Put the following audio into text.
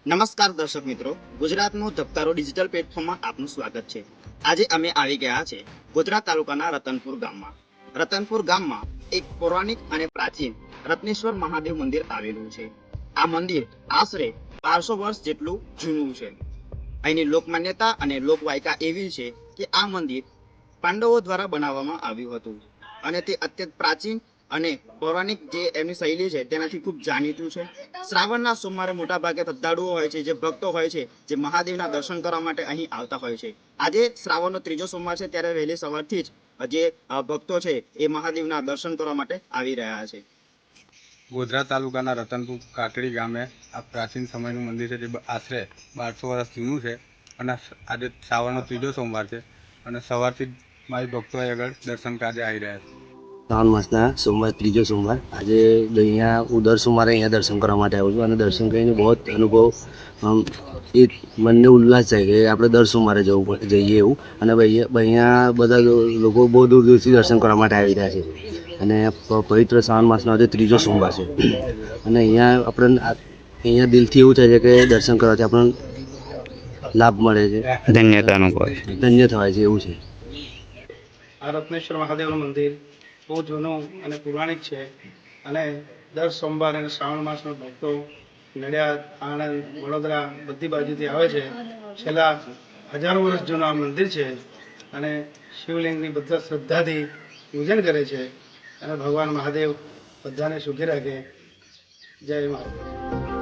નમસ્કાર દર્શક મિત્રો, ગુજરાતનું ધબકારો ડિજિટલ પ્લેટફોર્મમાં આપનું સ્વાગત છે. આજે અમે આવી ગયા છે ગોધરા તાલુકાના રતનપુર ગામમાં. રતનપુર ગામમાં એક પૌરાણિક અને પ્રાચીન રત્નેશ્વર મહાદેવ મંદિર આવેલું છે. આ મંદિર આશરે બારસો વર્ષ જેટલું જૂનું છે. અહીંની લોકમાન્યતા અને લોકવાયકા એવી છે કે આ મંદિર પાંડવો દ્વારા બનાવવામાં આવ્યું હતું અને તે અત્યંત પ્રાચીન અને પૌરાણિક જે એમની શૈલી છે તેનાથી ખૂબ જાણીતું છે. શ્રાવણના સોમવારે મોટાભાગે શ્રદ્ધાળુઓ હોય છે, જે ભક્તો હોય છે, જે મહાદેવના દર્શન કરવા માટે અહીં આવતા હોય છે. આજે શ્રાવણનો ત્રીજો સોમવાર છે ત્યારે વહેલી સવારથી જ જે ભક્તો છે એ મહાદેવના દર્શન કરવા માટે આવી રહ્યા છે. ગોધરા તાલુકાના રતનપુર કાકડી ગામે આ પ્રાચીન સમયનું મંદિર છે, જે આશરે બારસો વર્ષ જૂનું છે અને આજે શ્રાવણનો ત્રીજો સોમવાર છે અને સવારથી જ મારી ભક્તો આગળ દર્શન કાર્ય આવી રહ્યા છે. શ્રાવણ માસના સોમવાર ત્રીજો સોમવાર. આજે અહીંયા હું દર સોમવારે અહીંયા દર્શન કરવા માટે આવું છું અને દર્શન કરીને બહુ જ અનુભવ આમ એક મનને ઉલ્લાસ થાય કે આપણે દર સોમવારે જવું પડે જઈએ એવું. અને અહીંયા બધા લોકો બહુ દૂર દૂરથી દર્શન કરવા માટે આવી રહ્યા છે. અને પવિત્ર શ્રાવણ માસનો આજે ત્રીજો સોમવાર છે. અને અહીંયા આપણે અહીંયા દિલથી એવું થાય છે કે દર્શન કરવાથી આપણને લાભ મળે છે. ધન્યતા અનુભવ ધન્ય થવાય છે એવું છે. આ રત્નેશ્વર મહાદેવનું મંદિર બહુ જૂનું અને પૌરાણિક છે. અને દર સોમવારે અને શ્રાવણ માસનો ભક્તો નડિયાદ, આણંદ, વડોદરા બધી બાજુથી આવે છે. છેલ્લા હજારો વર્ષ જૂનું આ મંદિર છે અને શિવલિંગની બધા શ્રદ્ધાથી પૂજન કરે છે. અને ભગવાન મહાદેવ બધાને સુખી રાખે. જય મહાદેવ.